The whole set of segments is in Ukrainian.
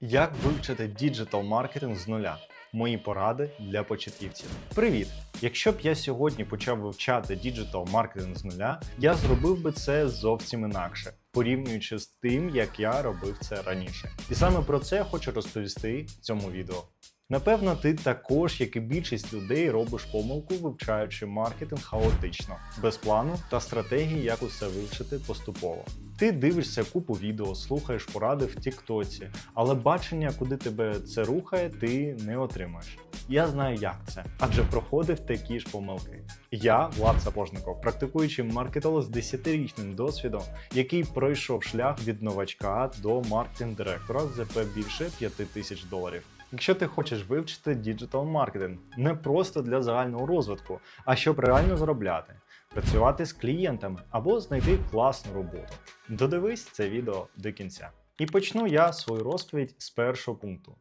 Як вивчити діджитал маркетинг з нуля? Мої поради для початківців. Привіт! Якщо б я сьогодні почав вивчати діджитал маркетинг з нуля, я зробив би це зовсім інакше, порівнюючи з тим, як я робив це раніше. І саме про це я хочу розповісти в цьому відео. Напевно, ти також, як і більшість людей, робиш помилку, вивчаючи маркетинг хаотично, без плану та стратегії, як усе вивчити поступово. Ти дивишся купу відео, слухаєш поради в Тіктоці, але бачення, куди тебе це рухає, ти не отримаєш. Я знаю, як це, адже проходив такі ж помилки. Я, Влад Сапожников, практикуючий маркетолог з 10-річним досвідом, який пройшов шлях від новачка до маркетинг-директора за більше 5 тисяч доларів. Якщо ти хочеш вивчити діджитал маркетинг не просто для загального розвитку, а щоб реально заробляти, працювати з клієнтами або знайти класну роботу. Додивись це відео до кінця. І почну я свою розповідь з першого пункту: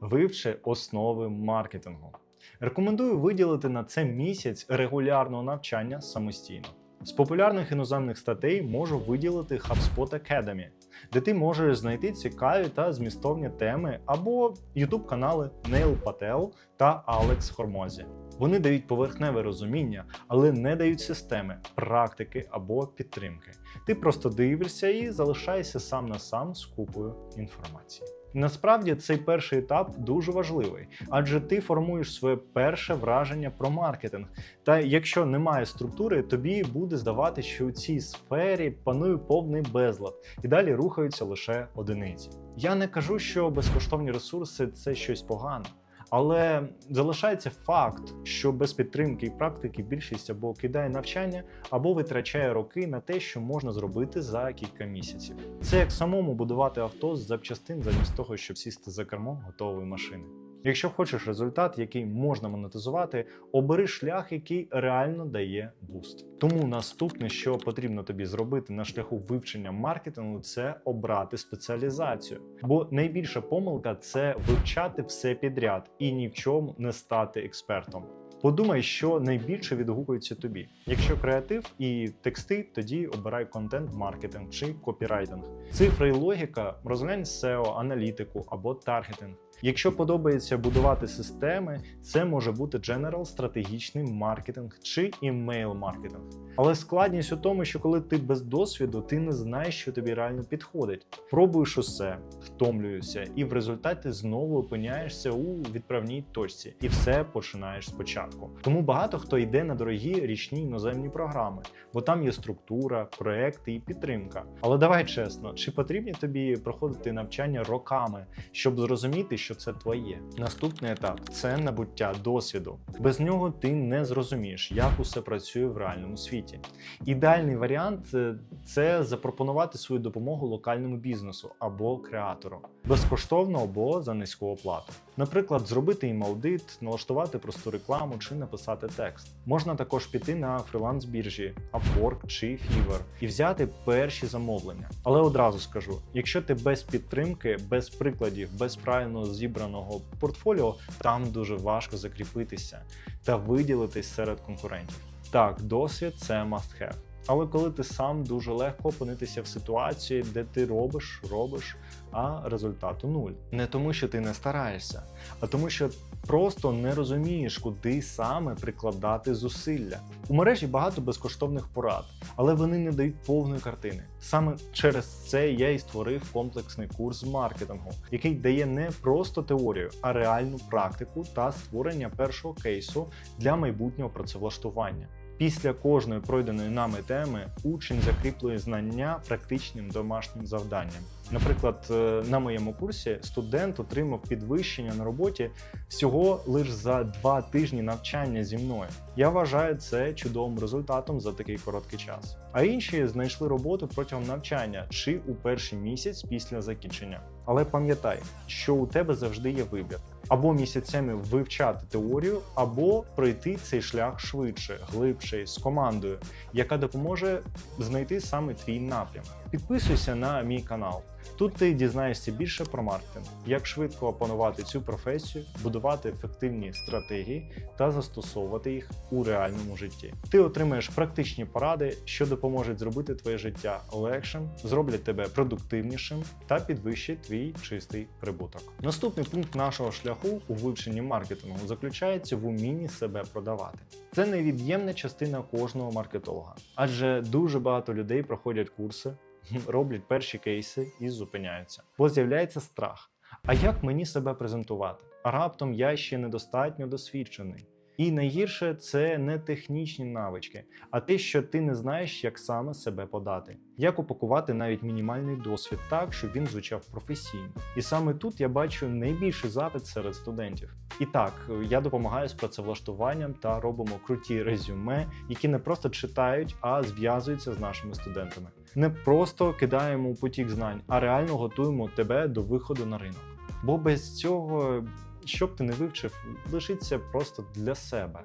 вивчи основи маркетингу. Рекомендую виділити на це місяць регулярного навчання самостійно. З популярних іноземних статей можу виділити HubSpot Academy, де ти можеш знайти цікаві та змістовні теми або youtube канали Нейл Пател та Алекс Хормозі. Вони дають поверхневе розуміння, але не дають системи, практики або підтримки. Ти просто дивишся і залишаєшся сам на сам з купою інформації. Насправді цей перший етап дуже важливий, адже ти формуєш своє перше враження про маркетинг. Та якщо немає структури, тобі буде здавати, що у цій сфері панує повний безлад, і далі рухаються лише одиниці. Я не кажу, що безкоштовні ресурси це щось погане. Але залишається факт, що без підтримки і практики більшість або кидає навчання, або витрачає роки на те, що можна зробити за кілька місяців. Це як самому будувати авто з запчастин, замість того, щоб сісти за кермо готової машини. Якщо хочеш результат, який можна монетизувати, обери шлях, який реально дає буст. Тому наступне, що потрібно тобі зробити на шляху вивчення маркетингу, це обрати спеціалізацію. Бо найбільша помилка це вивчати все підряд і ні в чому не стати експертом. Подумай, що найбільше відгукується тобі. Якщо креатив і тексти, тоді обирай контент-маркетинг чи копірайтинг. Цифра і логіка розглянь SEO, аналітику або таргетинг. Якщо подобається будувати системи, це може бути General стратегічний маркетинг чи імейл маркетинг. Але складність у тому, що коли ти без досвіду, ти не знаєш, що тобі реально підходить. Пробуєш усе, втомлюєшся, і в результаті знову опиняєшся у відправній точці, і все починаєш спочатку. Тому багато хто йде на дорогі річні іноземні програми, бо там є структура, проекти і підтримка. Але давай чесно, чи потрібні тобі проходити навчання роками, щоб зрозуміти, що це твоє? Наступний етап це набуття досвіду. Без нього ти не зрозумієш, як усе працює в реальному світі. Ідеальний варіант е, це запропонувати свою допомогу локальному бізнесу або креатору безкоштовно або за низьку оплату. Наприклад, зробити їм аудит, налаштувати просту рекламу чи написати текст. Можна також піти на фріланс біржі Upwork чи Fiverr і взяти перші замовлення. Але одразу скажу: якщо ти без підтримки, без прикладів, без правильно зібраного портфоліо, там дуже важко закріпитися та виділитись серед конкурентів. Так, досвід це must have. Але коли ти сам дуже легко опинитися в ситуації, де ти робиш, робиш, а результату нуль. Не тому, що ти не стараєшся, а тому, що просто не розумієш, куди саме прикладати зусилля. У мережі багато безкоштовних порад, але вони не дають повної картини. Саме через це я і створив комплексний курс маркетингу, який дає не просто теорію, а реальну практику та створення першого кейсу для майбутнього працевлаштування. Після кожної пройденої нами теми учень закріплює знання практичним домашнім завданням. Наприклад, е, на моєму курсі студент отримав підвищення на роботі всього лише за два тижні навчання зі мною. Я вважаю це чудовим результатом за такий короткий час. А інші знайшли роботу протягом навчання чи у перший місяць після закінчення. Але пам'ятай, що у тебе завжди є вибір. Або місяцями вивчати теорію, або пройти цей шлях швидше, глибше, з командою, яка допоможе знайти саме твій напрямок. підписуйся на мій канал. Тут ти дізнаєшся більше про маркетинг, як швидко опанувати цю професію, будувати ефективні стратегії та застосовувати їх у реальному житті. Ти отримаєш практичні поради, що допоможуть зробити твоє життя легшим, зроблять тебе продуктивнішим та підвищать твій чистий прибуток. Наступний пункт нашого шляху у вивченні маркетингу заключається в умінні себе продавати. Це невід'ємна частина кожного маркетолога, адже дуже багато людей проходять курси, роблять перші кейси і зупиняються, бо з'являється страх. А як мені себе презентувати? А раптом я ще недостатньо досвідчений. І найгірше це не технічні навички, а те, що ти не знаєш, як саме себе подати, як упакувати навіть мінімальний досвід так, щоб він звучав професійно. І саме тут я бачу найбільший запит серед студентів. І так, я допомагаю з працевлаштуванням та робимо круті резюме, які не просто читають, а зв'язуються з нашими студентами. Не просто кидаємо потік знань, а реально готуємо тебе до виходу на ринок. Бо без цього що б ти не вивчив, лишиться просто для себе.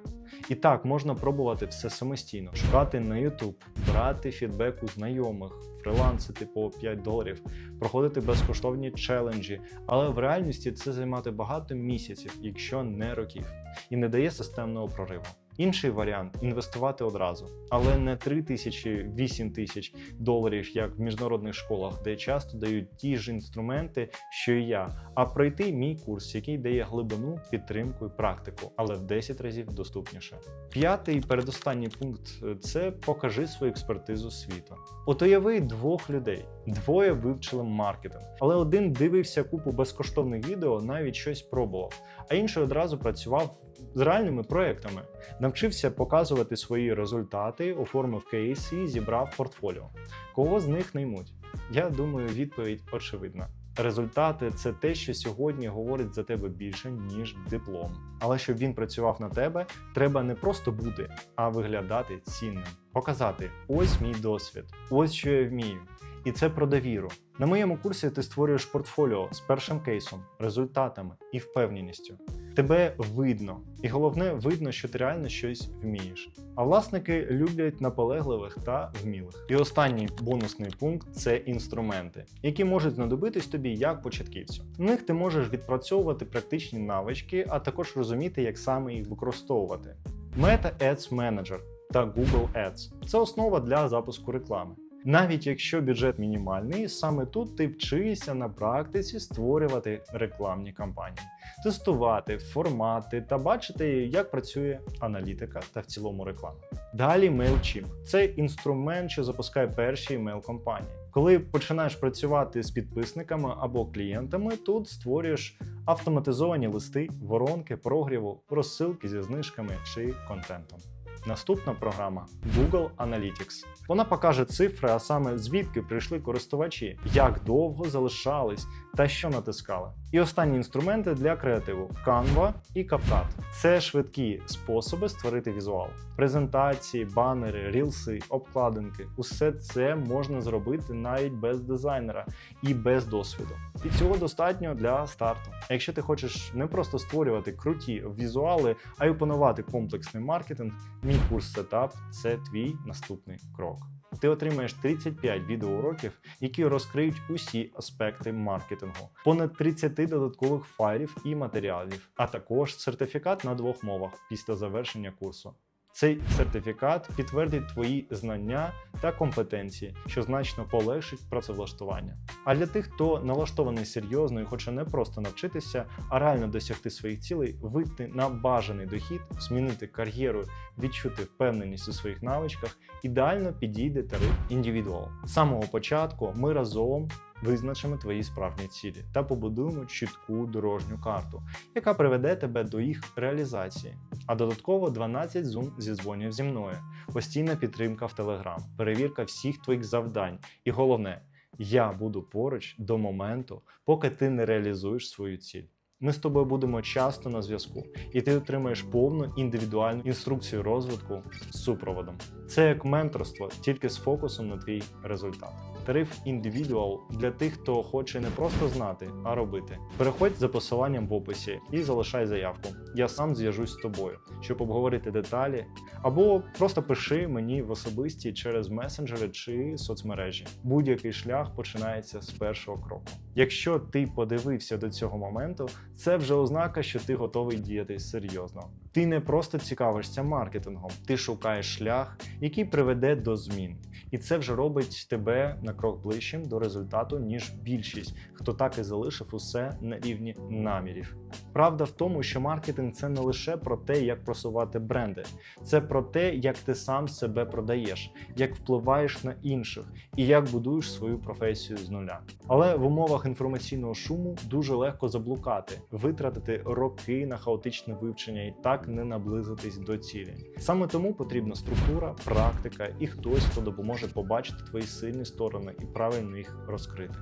І так можна пробувати все самостійно, шукати на YouTube, брати фідбек у знайомих, фрилансити по 5 доларів, проходити безкоштовні челенджі. Але в реальності це займати багато місяців, якщо не років, і не дає системного прориву. Інший варіант інвестувати одразу, але не 3 тисячі 8 тисяч доларів, як в міжнародних школах, де часто дають ті ж інструменти, що і я, а пройти мій курс, який дає глибину, підтримку і практику, але в 10 разів доступніше. П'ятий передостанній пункт це покажи свою експертизу світу. От уяви двох людей, двоє вивчили маркетинг, але один дивився купу безкоштовних відео, навіть щось пробував, а інший одразу працював з реальними проектами, навчився показувати свої результати, оформив кейс і зібрав портфоліо. Кого з них наймуть? Я думаю, відповідь очевидна. Результати це те, що сьогодні говорить за тебе більше, ніж диплом. Але щоб він працював на тебе, треба не просто бути, а виглядати цінним, показати: ось мій досвід, ось що я вмію. І це про довіру. На моєму курсі ти створюєш портфоліо з першим кейсом, результатами і впевненістю. Тебе видно, і головне, видно, що ти реально щось вмієш. А власники люблять наполегливих та вмілих. І останній бонусний пункт це інструменти, які можуть знадобитись тобі як початківцю. В них ти можеш відпрацьовувати практичні навички, а також розуміти, як саме їх використовувати. Meta Ads Manager та Google Ads це основа для запуску реклами. Навіть якщо бюджет мінімальний, саме тут ти вчишся на практиці створювати рекламні кампанії, тестувати формати та бачити, як працює аналітика та в цілому реклама. Далі MailChimp – це інструмент, що запускає перші email компанії. Коли починаєш працювати з підписниками або клієнтами, тут створюєш автоматизовані листи, воронки, прогріву, розсилки зі знижками чи контентом. Наступна програма Google Analytics. Вона покаже цифри, а саме звідки прийшли користувачі, як довго залишались та що натискали. І останні інструменти для креативу Canva і CapCut. Це швидкі способи створити візуал. Презентації, банери, рілси, обкладинки усе це можна зробити навіть без дизайнера і без досвіду. І цього достатньо для старту. Якщо ти хочеш не просто створювати круті візуали, а й опанувати комплексний маркетинг, мій курс сетап це твій наступний крок. Ти отримаєш 35 відеоуроків, які розкриють усі аспекти маркетингу, понад 30 додаткових файлів і матеріалів, а також сертифікат на двох мовах після завершення курсу. Цей сертифікат підтвердить твої знання та компетенції, що значно полегшить працевлаштування. А для тих, хто налаштований серйозно і хоче не просто навчитися, а реально досягти своїх цілей, вийти на бажаний дохід, змінити кар'єру, відчути впевненість у своїх навичках, ідеально підійде тариф індивідуал. З самого початку ми разом визначимо твої справжні цілі та побудуємо чітку дорожню карту, яка приведе тебе до їх реалізації. А додатково 12 зум зідзвонів зі мною, постійна підтримка в Telegram, перевірка всіх твоїх завдань. І головне, я буду поруч до моменту, поки ти не реалізуєш свою ціль. Ми з тобою будемо часто на зв'язку, і ти отримаєш повну індивідуальну інструкцію розвитку з супроводом. Це як менторство, тільки з фокусом на твій результат. Тариф індивідуал для тих, хто хоче не просто знати, а робити. Переходь за посиланням в описі і залишай заявку. Я сам зв'яжусь з тобою, щоб обговорити деталі, або просто пиши мені в особисті через месенджери чи соцмережі. Будь-який шлях починається з першого кроку. Якщо ти подивився до цього моменту, це вже ознака, що ти готовий діяти серйозно. Ти не просто цікавишся маркетингом, ти шукаєш шлях, який приведе до змін. І це вже робить тебе на крок ближчим до результату, ніж більшість, хто так і залишив усе на рівні намірів. Правда в тому, що маркетинг це не лише про те, як просувати бренди, це про те, як ти сам себе продаєш, як впливаєш на інших і як будуєш свою професію з нуля. Але в умовах інформаційного шуму дуже легко заблукати, витратити роки на хаотичне вивчення і так не наблизитись до цілі. Саме тому потрібна структура, практика і хтось, хто допоможе побачити твої сильні сторони і правильно їх розкрити.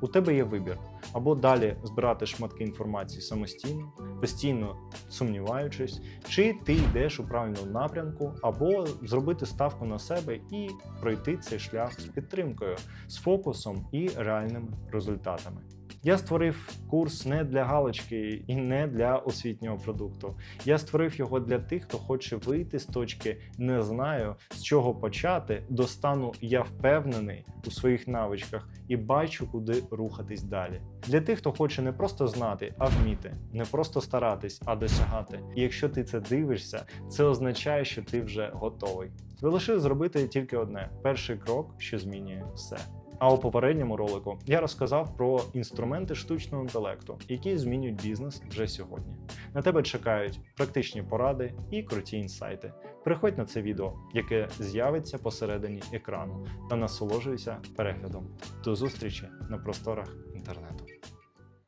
У тебе є вибір або далі збирати шматки інформації самостійно, постійно сумніваючись, чи ти йдеш у правильному напрямку, або зробити ставку на себе і пройти цей шлях з підтримкою, з фокусом і реальними результатами. Я створив курс не для галочки і не для освітнього продукту. Я створив його для тих, хто хоче вийти з точки не знаю з чого почати до стану я впевнений у своїх навичках і бачу, куди рухатись далі. Для тих, хто хоче не просто знати, а вміти, не просто старатись, а досягати. І якщо ти це дивишся, це означає, що ти вже готовий. Залишив зробити тільки одне: перший крок, що змінює все. А у попередньому ролику я розказав про інструменти штучного інтелекту, які змінюють бізнес вже сьогодні. На тебе чекають практичні поради і круті інсайти. Переходь на це відео, яке з'явиться посередині екрану, та насолоджуйся переглядом. До зустрічі на просторах інтернету.